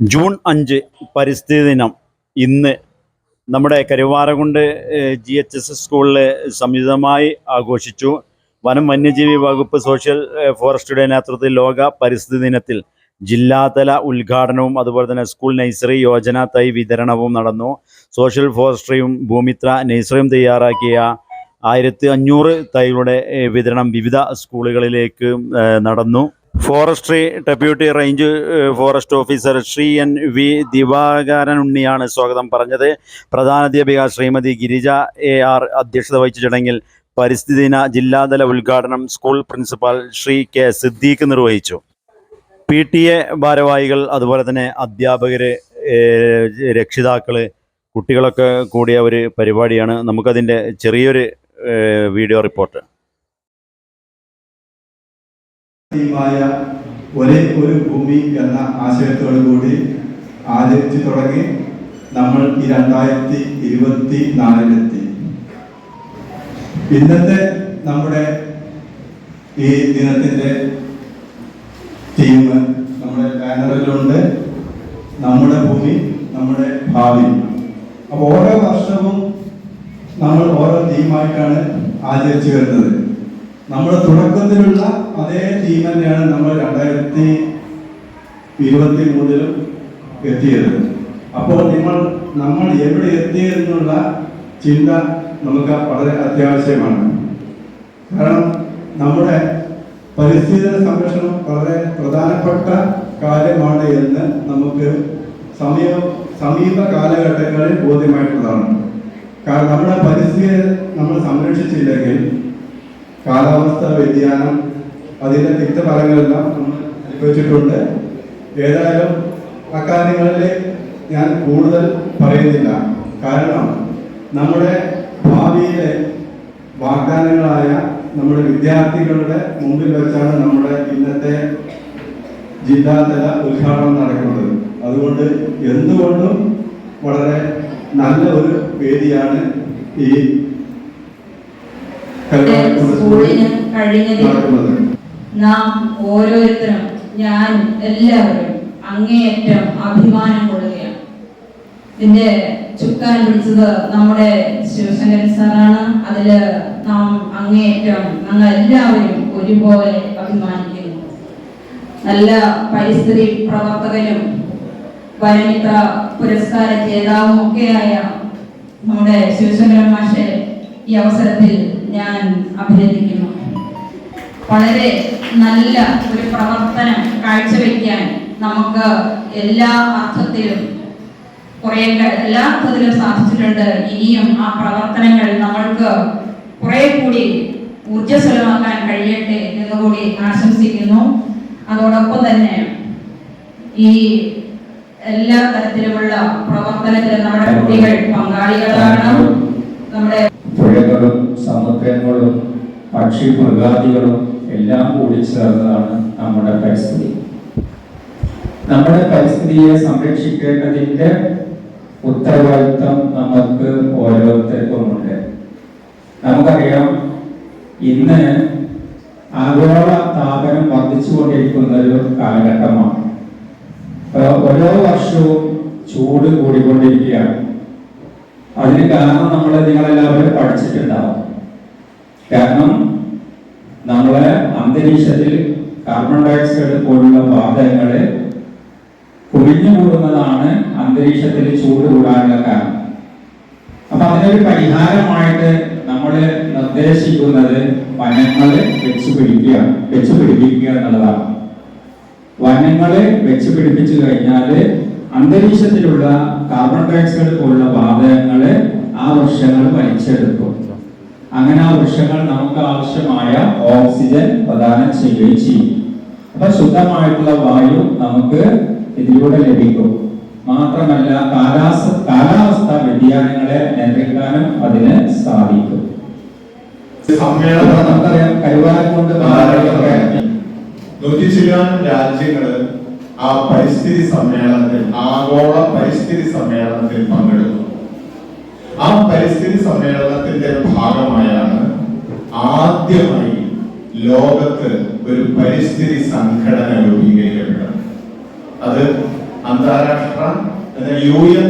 June അഞ്ച് പരിസ്ഥിതി ദിനം. ഇന്ന് നമ്മുടെ കരുവാരകുണ്ട് ജി എച്ച് എസ് സ്കൂളിൽ സംയുക്തമായി ആഘോഷിച്ചു. വനം വന്യജീവി വകുപ്പ് സോഷ്യൽ ഫോറസ്റ്റുടെ നേതൃത്വത്തിൽ ലോക പരിസ്ഥിതി ദിനത്തിൽ ജില്ലാതല ഉദ്ഘാടനവും അതുപോലെ തന്നെ സ്കൂൾ നഴ്സറി യോജന തൈ വിതരണവും നടന്നു. സോഷ്യൽ ഫോറസ്ട്രിയും ഭൂമിത്ര നഴ്സറിയും തയ്യാറാക്കിയ ആയിരത്തി അഞ്ഞൂറ് തൈകളുടെ വിതരണം വിവിധ സ്കൂളുകളിലേക്ക് നടന്നു. Forestry deputy range forest officer Shri N V Divakaran ഉണ്ണിയാണ് സ്വാഗതം പറഞ്ഞത്. പ്രധാനാധ്യാപിക ശ്രീമതി ഗിരിജ എ ആർ അധ്യക്ഷത വഹിച്ച ചടങ്ങിൽ പരിസ്ഥിതി ദിന ജില്ലാതല ഉദ്ഘാടനം school principal Shri K Siddique നിർവഹിച്ചു. പി ടി എ ഭാരവാഹികൾ അതുപോലെ തന്നെ അധ്യാപകർ രക്ഷിതാക്കൾ കുട്ടികളൊക്കെ കൂടിയ ഒരു പരിപാടിയാണ്. നമുക്കതിന്റെ ചെറിയൊരു വീഡിയോ റിപ്പോർട്ട്. ായ ഒരേ ഒരു ഭൂമി എന്ന ആശയത്തോടു കൂടി ആചരിച്ചു തുടങ്ങി നമ്മൾ ഈ രണ്ടായിരത്തി ഇരുപത്തി നാലിലെത്തി. ഇന്നത്തെ നമ്മുടെ ഈ ദിനത്തിന്റെ തീം നമ്മുടെ ബാനറിലുണ്ട്. നമ്മുടെ ഭൂമി നമ്മുടെ ഭാവി. അപ്പോൾ ഓരോ വർഷവും നമ്മൾ ഓരോ തീമായിട്ടാണ് ആചരിച്ചു വരുന്നത്. നമ്മുടെ തുടക്കത്തിലുള്ള തീം തന്നെയാണ് നമ്മൾ രണ്ടായിരത്തി ഇരുപത്തി മൂന്നിലും എത്തിയത്. അപ്പോൾ നിങ്ങൾ നമ്മൾ എവിടെ എത്തി എന്നുള്ള ചിന്ത നമുക്ക് വളരെ അത്യാവശ്യമാണ്. കാരണം നമ്മുടെ പരിസ്ഥിതി സംരക്ഷണം വളരെ പ്രധാനപ്പെട്ട കാര്യമാണ് എന്ന് നമുക്ക് സമീപ സമീപ കാലഘട്ടങ്ങളിൽ ബോധ്യമായിട്ടുള്ളതാണ്. കാരണം നമ്മുടെ പരിസ്ഥിതിയെ നമ്മൾ സംരക്ഷിച്ചില്ലെങ്കിൽ കാലാവസ്ഥ വ്യതിയാനം അതിന്റെ തിക്തഫലങ്ങളെല്ലാം നമ്മൾ അനുഭവിച്ചിട്ടുണ്ട്. ഏതായാലും അക്കാര്യങ്ങളിൽ ഞാൻ കൂടുതൽ പറയുന്നില്ല. കാരണം നമ്മുടെ ഭാവിയിലെ വാഗ്ദാനങ്ങളായ നമ്മുടെ വിദ്യാർത്ഥികളുടെ മുമ്പിൽ വെച്ചാണ് നമ്മുടെ ഇന്നത്തെ ജില്ലാതല ഉദ്ഘാടനം നടക്കുന്നത്. അതുകൊണ്ട് എന്തുകൊണ്ടും വളരെ നല്ല ഒരു വേദിയാണ് ഈ കഴിഞ്ഞത് നടക്കുന്നത്. നാം ഓരോരുത്തരും ഞാൻ എല്ലാവരും അങ്ങേയറ്റം അഭിമാനം കൊള്ളുകയാണ്. ഇതിന്റെ ചുക്കാൻ പിടിച്ചത് നമ്മുടെ ശിവശങ്കരൻ സാറാണ്. അതിൽ നാം അങ്ങേയറ്റം ഞങ്ങൾ എല്ലാവരും ഒരുപോലെ അഭിമാനിക്കുന്നു. നല്ല പരിസ്ഥിതി പ്രവർത്തകനും വരമിത്ര പുരസ്കാര ജേതാവും ഒക്കെയായ നമ്മുടെ ശിവശങ്കരൻ മാഷെ ഈ അവസരത്തിൽ ഞാൻ അഭിനന്ദിക്കുന്നു. വളരെ നല്ല ഒരു പ്രവർത്തനം കാഴ്ചവെക്കാൻ നമുക്ക് എല്ലാ അർത്ഥത്തിലും കുറെ എല്ലാ അർത്ഥത്തിലും സാധിച്ചിട്ടുണ്ട്. ഇനിയും ആ പ്രവർത്തനങ്ങൾ നമ്മൾക്ക് കുറെ കൂടി ഊർജസ്വലമാക്കാൻ കഴിയട്ടെ എന്ന് കൂടി ആശംസിക്കുന്നു. അതോടൊപ്പം തന്നെ ഈ എല്ലാ തരത്തിലുമുള്ള പ്രവർത്തനത്തിൽ നമ്മുടെ കുട്ടികൾ പങ്കാളികളാകണം നമ്മുടെ പുഴകളും സമുദ്രങ്ങളും പക്ഷി മൃഗാദികളും എല്ലാം കൂടി ചേർന്നതാണ് നമ്മുടെ പരിസ്ഥിതി. നമ്മുടെ പരിസ്ഥിതിയെ സംരക്ഷിക്കേണ്ടതിന്റെ ഉത്തരവാദിത്വം നമുക്ക് ഓരോരുത്തർക്കുമുണ്ട്. നമുക്കറിയാം ഇന്ന് ആഗോള താപനം വർദ്ധിച്ചുകൊണ്ടിരിക്കുന്ന ഒരു കാലഘട്ടമാണ് ഓരോ വർഷവും ചൂട് കൂടിക്കൊണ്ടിരിക്കുകയാണ്. അതിന് കാരണം നമ്മൾ നിങ്ങളെല്ലാവരും പഠിച്ചിട്ടുണ്ടാവും. കാരണം നമ്മളെ അന്തരീക്ഷത്തിൽ കാർബൺ ഡയോക്സൈഡ് പോലുള്ള വാതകങ്ങളെ കുഴിഞ്ഞു കൂടുന്നതാണ് അന്തരീക്ഷത്തിൽ ചൂട് കൂടാനുള്ള കാരണം. അപ്പൊ അതിനൊരു പരിഹാരമായിട്ട് നമ്മൾ നിർദ്ദേശിക്കുന്നത് വനങ്ങൾ വെച്ച് പിടിക്കുക വെച്ച് പിടിപ്പിക്കുക എന്നുള്ളതാണ്. വനങ്ങളെ വെച്ച് പിടിപ്പിച്ചു കഴിഞ്ഞാൽ അന്തരീക്ഷത്തിലുള്ള കാർബൺ ഡയോക്സൈഡ് പോലുള്ള വാതകങ്ങൾ ആ വൃക്ഷങ്ങൾ വലിച്ചെടുക്കും. അങ്ങനെ ആ വൃക്ഷങ്ങൾ നമുക്ക് ആവശ്യമായ ഓക്സിജൻ പ്രദാനം ചെയ്യുകയും ചെയ്യും. അപ്പൊ ശുദ്ധമായിട്ടുള്ള വായു നമുക്ക് ഇതിലൂടെ ലഭിക്കും. മാത്രമല്ല കാലാവസ്ഥ കാലാവസ്ഥ വ്യതിയാനങ്ങളെ നിയന്ത്രിക്കാനും അതിന് സാധിക്കും. നമുക്കറിയാം കൊണ്ട് രാജ്യങ്ങൾ ആ പരിസ്ഥിതി സമ്മേളനത്തിൽ ആഗോള പരിസ്ഥിതി സമ്മേളനത്തിൽ പങ്കെടുത്തു ആ പരിസ്ഥിതി സമ്മേളനത്തിന്റെ ഭാഗമായാണ് ആദ്യമായി ലോകത്ത് ഒരു പരിസ്ഥിതി സംഘടന രൂപീകരിക്കപ്പെട്ടത്. അത് അന്താരാഷ്ട്ര U N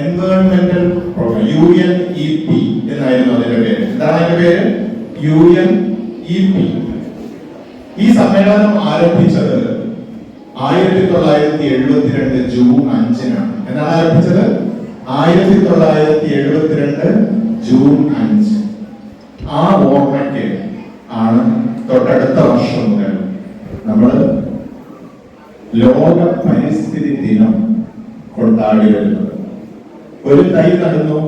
എൻവയോൺമെന്റൽ programme U N E P എന്നായിരുന്നു അതിന്റെ പേര്. എന്താണ് അതിന്റെ പേര്? യു എൻ ഇ പി ഈ സമ്മേളനം ആരംഭിച്ചത് ആയിരത്തി തൊള്ളായിരത്തി എഴുപത്തിരണ്ട് ജൂൺ അഞ്ചിനാണ്. എന്നാണ് ആരംഭിച്ചത്? ആയിരത്തി തൊള്ളായിരത്തി എഴുപത്തിരണ്ട് ജൂൺ അഞ്ച്. ആ ഓർമ്മയ്ക്ക് ആണ് തൊട്ടടുത്ത വർഷം മുതൽ നമ്മൾ ലോക പരിസ്ഥിതി ദിനം കൊണ്ടാടി വരുന്നത് ഒരു തൈ നടന്നു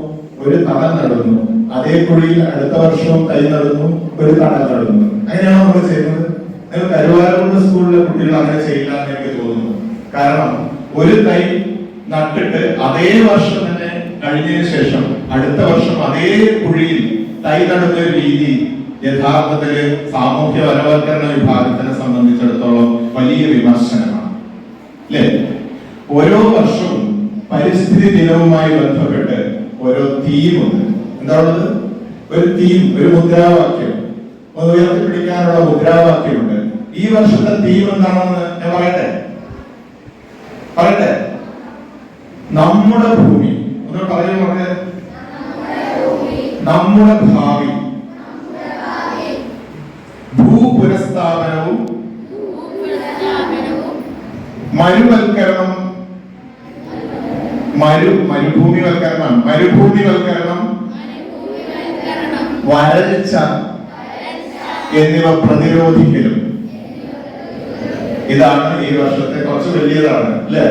ഒരു തണൽ നടന്നു. അതേ കുഴിയിൽ അടുത്ത വർഷവും തൈ നടന്നു ഒരു തണൽ നടന്നു. അങ്ങനെയാണ് നമ്മൾ ചെയ്യുന്നത്? നിങ്ങൾ കരുവാരക്കുണ്ട് സ്കൂളിലെ കുട്ടികൾ അങ്ങനെ ചെയ്യില്ല എന്ന് എനിക്ക് തോന്നുന്നു. കാരണം ഒരു തൈ നട്ടിട്ട് അതേ വർഷം തന്നെ കഴിഞ്ഞതിന് ശേഷം അടുത്ത വർഷം അതേ കുഴിയിൽ തൈ നടുന്ന ഒരു രീതി യഥാർത്ഥത്തിൽ സാമൂഹ്യ വനവൽക്കരണ വിഭാഗത്തിനെ സംബന്ധിച്ചിടത്തോളം വലിയ വിമർശനമാണ്. അല്ലേ ഓരോ വർഷവും പരിസ്ഥിതി ദിനവുമായി ബന്ധപ്പെട്ട് ഓരോ തീമുണ്ട് എന്താ ഉള്ളത്? ഒരു തീം ഒരു മുദ്രാവാക്യം. ഒന്ന് ഉയർത്തിപ്പിടിക്കാനുള്ള മുദ്രാവാക്യമുണ്ട്. ഈ വർഷത്തെ തീം എന്താണെന്ന് ഞാൻ പറയട്ടെ? പറയട്ടെ? നമ്മുടെ ഭൂമി. ഒന്ന് പറഞ്ഞു പറഞ്ഞ് നമ്മുടെ ഭാവി. ഭൂപുരസ്ഥാപനവും മരുവൽക്കരണം. മരു മരുഭൂമിവൽക്കരണം. മരുഭൂമിവൽക്കരണം. വരൾച്ച എന്നിവ പ്രതിരോധിക്കലും. ഇതാണ് ഈ വർഷത്തെ കുറച്ച് വലിയതാണ് അല്ലേ?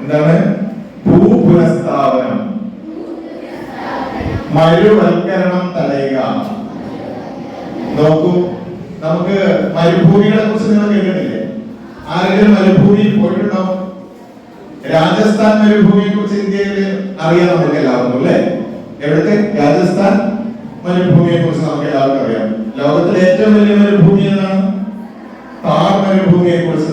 എന്താണ്? ഭൂപുനഃസ്ഥാപനം മരുവൽക്കരണം തടയുക. നോക്കൂ നമുക്ക് മരുഭൂമികളെ കുറിച്ച് നിങ്ങൾ കേട്ടിട്ടില്ലേ? ആരെങ്കിലും മരുഭൂമിയിൽ പോയിട്ടുണ്ടോ? രാജസ്ഥാൻ മരുഭൂമിയെ കുറിച്ച് ഇന്ത്യയിൽ അറിയാം നമുക്ക് എല്ലാവർക്കും അല്ലേ? എവിടുത്തെ? രാജസ്ഥാൻ മരുഭൂമിയെ കുറിച്ച് നമുക്ക് എല്ലാവർക്കും അറിയാം. ലോകത്തിലെ ഏറ്റവും വലിയ മരുഭൂമി ഏതാണ്? താർ മരുഭൂമിയെ കുറിച്ച്